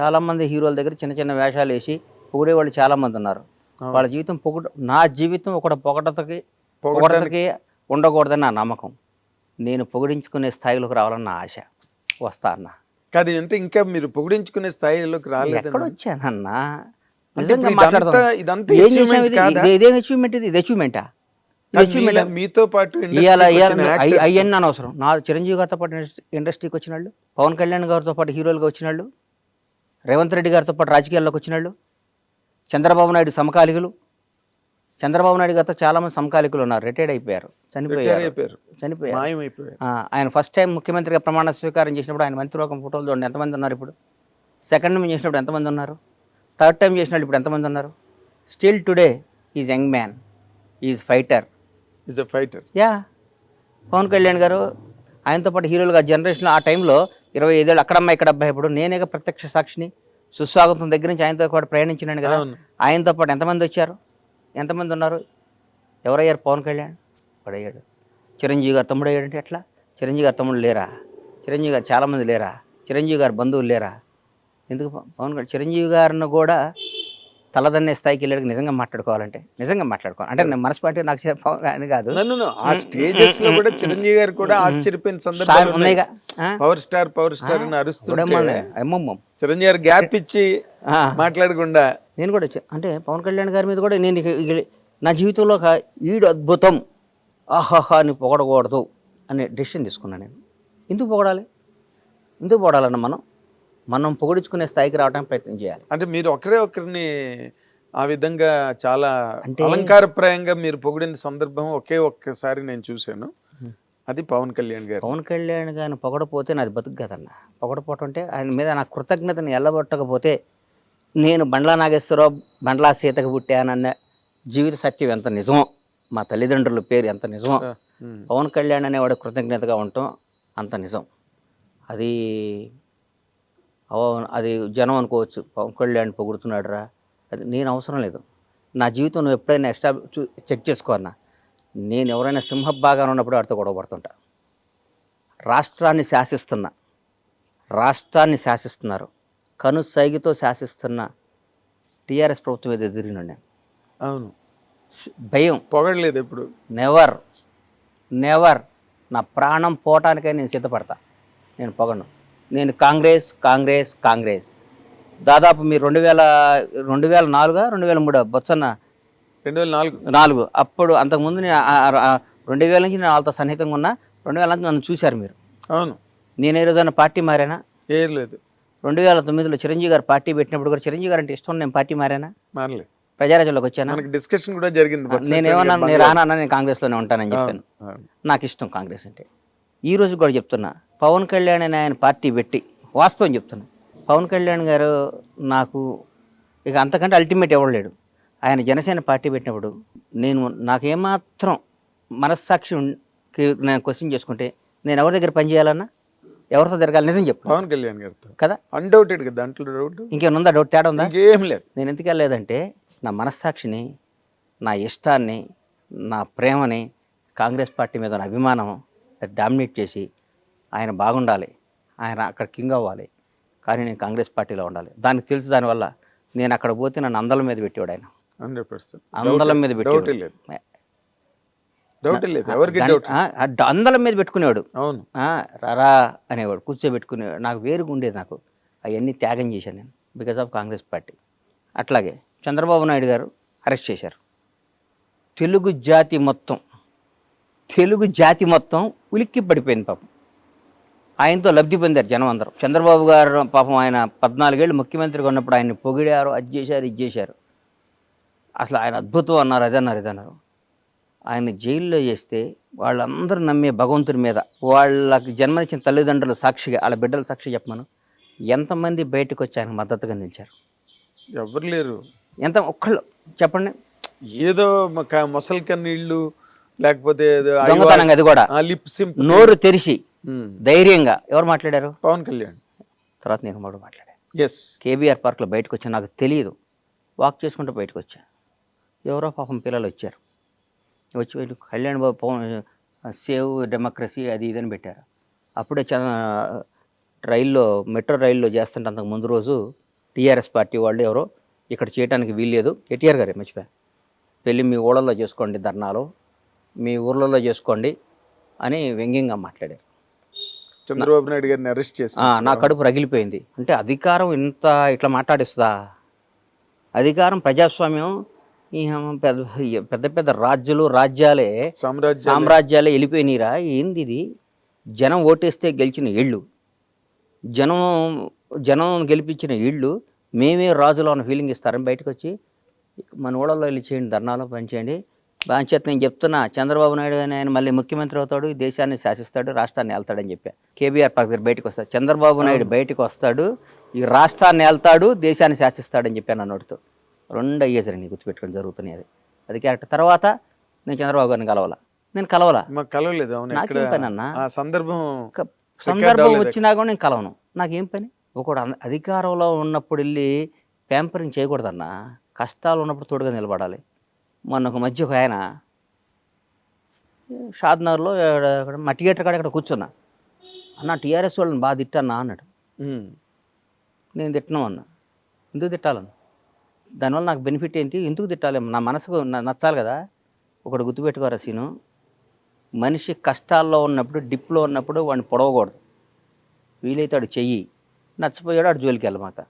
చాలామంది హీరోల దగ్గర చిన్న చిన్న వేషాలు వేసి పొగిడేవాళ్ళు చాలామంది ఉన్నారు. వాళ్ళ జీవితం పొగడ నా జీవితం ఒక పొగడతకి పొగడతకి ఉండకూడదని నా నమ్మకం. నేను పొగిడించుకునే స్థాయిలోకి రావాలని నా ఆశ. వస్తా అన్న. కాదు అంటే ఇంకా మీరు పొగిడించుకునే స్థాయిలోకి రాలేదు ఎక్కడ వచ్చానన్నా నిజంగా ఇది? అచీవ్మెంట్ ఇది ఇది అచీవ్మెంటా మీతో పాటు అవన్నీ అనవసరం. నా చిరంజీవి గారితో పాటు ఇండస్ట్రీ- ఇండస్ట్రీకి వచ్చిన వాళ్ళు పవన్ కళ్యాణ్ గారితో పాటు హీరోలుగా వచ్చిన వాళ్ళు రేవంత్ రెడ్డి గారితో పాటు రాజకీయాల్లోకి వచ్చిన వాళ్ళు చంద్రబాబు నాయుడు సమకాలికులు. చంద్రబాబు నాయుడు గారితో చాలా మంది సమకాలికులు ఉన్నారు రిటైర్డ్ అయిపోయారు చనిపోయారు. చనిపోయారు. ఆయన ఫస్ట్ టైం ముఖ్యమంత్రిగా ప్రమాణ స్వీకారం చేసినప్పుడు ఆయన మంత్రిలోకం ఫోటోలు చూడండి ఎంతమంది ఉన్నారు ఇప్పుడు? సెకండ్ టైం చేసినప్పుడు ఎంతమంది ఉన్నారు? థర్డ్ టైం చేసినప్పుడు ఇప్పుడు ఎంతమంది ఉన్నారు? Still today is young man is fighter. Is a fighter. Yeah. Pawan Kalyan garu ఆయనతో పాటు హీరోలుగా జనరేషన్లో ఆ టైంలో ఇరవై ఐదేళ్ళు అక్కడమ్మ ఇక్కడ అబ్బాయి ఇప్పుడు నేనేగా ప్రత్యక్ష సాక్షిని సుస్వాగతం దగ్గర నుంచి ఆయనతో పాటు ప్రయాణించినాను కదా. ఆయనతో పాటు ఎంతమంది వచ్చారు? ఎంతమంది ఉన్నారు? ఎవరయ్యారు? పవన్ కళ్యాణ్ వాడయ్యాడు చిరంజీవి గారు తమ్ముడు అయ్యాడంటే ఎట్లా? చిరంజీవి గారు తమ్ముడు లేరా? చిరంజీవి గారు చాలామంది లేరా? చిరంజీవి గారు బంధువులు లేరా? ఎందుకు పవన్ కళ్యాణ్ చిరంజీవి గారిని కూడా తలదన్నే స్థాయికి వెళ్ళాడు నిజంగా మాట్లాడుకోవాలంటే నిజంగా మాట్లాడుకోవాలి. అంటే నేను మనస్పాటి నాకు కళ్యాణ్ కాదు. నన్ను ఆ స్టేజెస్లో కూడా చిరంజీవి గారు కూడా ఆశ్చర్యపోయిన సందర్భాలు ఉన్నాయిగా? పవర్ స్టార్ పవర్ స్టార్ అని అమ్మమ్మ. చిరంజీవి గారు గ్యాప్ ఇచ్చి. మాట్లాడకుండా. నేను కూడా అంటే పవన్ కళ్యాణ్ గారి మీద కూడా నేను నా జీవితంలో ఒక ఈడు అద్భుతం. ఆహాహా అని పొగడకూడదు అనే డెసిషన్ తీసుకున్నాను నేను. ఎందుకు పొగడాలి? ఎందుకు పొగడాలన్న మనం? మనం పొగడించుకునే స్థాయికి రావడానికి ప్రయత్నం చేయాలి. అంటే మీరు ఒకరే ఒకరిని ఆ విధంగా చాలా అంటే- అలంకారప్రాయంగా మీరు పొగిడిన సందర్భం ఒకే ఒక్కసారి నేను చూశాను. అది పవన్ కళ్యాణ్ గారు పవన్ కళ్యాణ్ గారిని పొగడపోతే నాది బతుకు కదన్న. పొగడపోవటం అంటే ఆయన మీద నా కృతజ్ఞతని ఎల్లబొట్టకపోతే నేను బండ్లా నాగేశ్వరరావు బండ్లా సీతకు పుట్టానన్న జీవిత సత్యం ఎంత నిజమో మా తల్లిదండ్రుల పేరు ఎంత నిజమో. పవన్ కళ్యాణ్ అనేవాడు కృతజ్ఞతగా ఉండటం అంత నిజం. అది అది జనం అనుకోవచ్చు పవన్ కళ్యాణ్ పొగుడుతున్నాడు రా అది నేను అవసరం లేదు. నా జీవితం నువ్వు ఎప్పుడైనా ఎక్స్ట్రా చూ- చెక్ చేసుకో అన్న. నేను ఎవరైనా సింహభాగాన్ని ఉన్నప్పుడు వాడితో గొడవ పడుతుంటా. రాష్ట్రాన్ని శాసిస్తున్నా రాష్ట్రాన్ని శాసిస్తున్నారు. కను సైగితో శాసిస్తున్న టీఆర్ఎస్ ప్రభుత్వం మీద ఎదిరిన నేను. అవును. భయం. పొగడలేదు ఎప్పుడు? నెవర్ నెవర్ నా ప్రాణం పోవటానికై నేను సిద్ధపడతా. నేను పొగను నేను కాంగ్రెస్ కాంగ్రెస్ కాంగ్రెస్. దాదాపు మీరు రెండు వేల రెండు వేల నాలుగా రెండు వేల మూడు? బొత్సన్న? రెండు వేల నాలుగు. నాలుగు. అప్పుడు అంతకుముందు నేను రెండు వేల నుంచి నేను వాళ్ళతో సన్నిహితంగా ఉన్నా. రెండు వేల నుంచి నన్ను చూశారు మీరు. అవును. నేను ఏ రోజైనా పార్టీ మారానా? ఏం లేదు. రెండు వేల తొమ్మిదిలో చిరంజీవి గారు పార్టీ పెట్టినప్పుడు కూడా చిరంజీవి గారు అంటే ఇష్టం నేను పార్టీ మారానా? మారలేదు ప్రజారాజ్యంలోకి వచ్చానా? మనకి డిస్కషన్ కూడా జరిగింది నేను ఏమన్నా నేను రానా నేను కాంగ్రెస్లోనే ఉంటానని చెప్పాను. నాకు ఇష్టం కాంగ్రెస్ అంటే. ఈ రోజు కూడా చెప్తున్నా. పవన్ కళ్యాణ్ అని ఆయన పార్టీ పెట్టి వాస్తవం చెప్తున్నా. పవన్ కళ్యాణ్ గారు నాకు ఇక అంతకంటే అల్టిమేట్ ఎవడు లేడు. ఆయన జనసేన పార్టీ పెట్టినప్పుడు నేను నాకు ఏమాత్రం మనస్సాక్షి ఉన్- కి నేను క్వశ్చన్ చేసుకుంటే నేను ఎవరి దగ్గర పని చేయాలన్నా? ఎవరితో తిరగాలి? నిజం చెప్పు. పవన్ కళ్యాణ్ గారితో. కదా? అన్డౌటెడ్ కదా దాంట్లో డౌట్ ఇంకేమైనా ఉందా? డౌట్ తేడా ఉందా? ఇంకేం లేదు. నేను ఎందుకు వెళ్ళలేదంటే నా మనస్సాక్షిని నా ఇష్టాన్ని నా ప్రేమని కాంగ్రెస్ పార్టీ మీద ఉన్న అభిమానం డామినేట్ చేసి ఆయన బాగుండాలి. ఆయన అక్కడ కింగ్ అవ్వాలి. కానీ నేను కాంగ్రెస్ పార్టీలో ఉండాలి. దానికి తెలుసు దానివల్ల నేను అక్కడ పోతే నన్ను అందల మీద పెట్టేవాడు ఆయన. Hundred percent. అందలం మీద ఆ అందలం మీద పెట్టుకునేవాడు. అవును. ఆ, రారా అనేవాడు. కూర్చోబెట్టుకునేవాడు. నాకు వేరుగా ఉండేది నాకు. అవన్నీ త్యాగం చేశాను నేను బికాస్ ఆఫ్ కాంగ్రెస్ పార్టీ. అట్లాగే చంద్రబాబు నాయుడు గారు అరెస్ట్ చేశారు. తెలుగు జాతి మొత్తం తెలుగు జాతి మొత్తం ఉలిక్కి పడిపోయింది పాపం. ఆయనతో లబ్ధి పొందారు జనం అందరూ. చంద్రబాబు గారు పాపం ఆయన పద్నాలుగేళ్ళు ముఖ్యమంత్రిగా ఉన్నప్పుడు ఆయన్ని పొగిడారు అది చేశారు ఇది చేశారు. అసలు ఆయన అద్భుతం అన్నారు అది అన్నారు ఇది అన్నారు. ఆయన జైల్లో చేస్తే వాళ్ళందరూ నమ్మే భగవంతుడి మీద వాళ్ళకి జన్మనిచ్చిన తల్లిదండ్రుల సాక్షిగా వాళ్ళ బిడ్డల సాక్షి చెప్పమను ఎంతమంది బయటకు వచ్చి ఆయన మద్దతుగా నిలిచారు? ఎవరు లేరు. ఎంత ఒక్కళ్ళు చెప్పండి. ఏదో మ- మొసలి కన్నీళ్ళు లేకపోతే అది కూడా. నోరు తెరిచి ధైర్యంగా. ఎవరు మాట్లాడారు? పవన్ కళ్యాణ్. తర్వాత నేను మూడు మాట్లాడాను ఎస్ కేబీఆర్ పార్క్లో బయటకు వచ్చా? నాకు తెలియదు వాక్ చేసుకుంటూ బయటకు వచ్చా? ఎవరో పాపం పిల్లలు వచ్చారు. వచ్చి కళ్యాణ్ బాబు పవన్ సేవ్ డెమోక్రసీ అది ఇది అని పెట్టారు. అప్పుడే చ రైల్లో మెట్రో రైల్లో చేస్తుంటే అంతకు ముందు రోజు టీఆర్ఎస్ పార్టీ వాళ్ళు ఎవరో ఇక్కడ చేయడానికి వీల్లేదు. ఎన్టీఆర్ గారే మర్చిపోయా. పెళ్ళి మీ ఊళ్ళల్లో చేసుకోండి ధర్నాలు మీ ఊర్లలో చేసుకోండి అని వ్యంగ్యంగా మాట్లాడారు. చంద్రబాబు నాయుడు గారిని అరెస్ట్ చేసి నా కడుపు రగిలిపోయింది. అంటే అధికారం ఇంత ఇట్లా మాట్లాడిస్తుందా? అధికారం ప్రజాస్వామ్యం పెద్ద పెద్ద పెద్ద రాజ్యాలు రాజ్యాలే సామ్రాజ్యం సామ్రాజ్యాలే వెళ్ళిపోయినీరా? ఏంది ఇది? జనం ఓటేస్తే గెలిచిన ఇళ్ళు జనం జనం గెలిపించిన ఇళ్ళు మేమే రాజులో ఉన్న ఫీలింగ్ ఇస్తారని బయటకు వచ్చి మన ఊళ్ళలో వెళ్ళి చేయండి ధర్నాలో పనిచేయండి. బాంచేత నేను చెప్తున్నా చంద్రబాబు నాయుడు అని ఆయన మళ్ళీ ముఖ్యమంత్రి అవుతాడు ఈ దేశాన్ని శాసిస్తాడు రాష్ట్రాన్ని వెళ్తాడని చెప్పా. కేబీఆర్ దగ్గర బయటకు వస్తాడు. చంద్రబాబు నాయుడు బయటకు వస్తాడు ఈ రాష్ట్రాన్ని వెళ్తాడు దేశాన్ని శాసిస్తాడని చెప్పాను నా నోటితో. రెండు అయ్యేసరి గుర్తుపెట్టుకొని జరుగుతున్నాయి అది. అది క్యారెక్టర్ తర్వాత నేను చంద్రబాబు గారిని కలవాల? నేను కలవాల? కలవలేదు నాకేం ఎక్కడ? పని అన్నా? సందర్భం సందర్భం. వచ్చినా కూడా నేను కలవను. నాకేం పని? ఒకడు అధికారంలో ఉన్నప్పుడు వెళ్ళి ప్యాంపరింగ్ చేయకూడదన్నా? కష్టాలు ఉన్నప్పుడు తోడుగా నిలబడాలి. మొన్న ఒక మధ్య ఒక ఆయన షాద్నగర్లో మా థియేటర్ కాడ ఇక్కడ కూర్చున్నా. అన్న టీఆర్ఎస్ వాళ్ళని బాగా తిట్టన్నా అన్నాడు. నేను తిట్టను అన్న. ఎందుకు తిట్టాలను దానివల్ల నాకు బెనిఫిట్ ఏంటి? ఎందుకు తిట్టాలి? నా మనసుకు నచ్చాలి కదా. ఒకటి గుర్తుపెట్టుకోరా సీను. మనిషి కష్టాల్లో ఉన్నప్పుడు డిప్లో ఉన్నప్పుడు వాడిని పొడవకూడదు. వీలైతే వాడు చెయ్యి. నచ్చిపోయాడు వాడు జోలికి వెళ్ళమాక.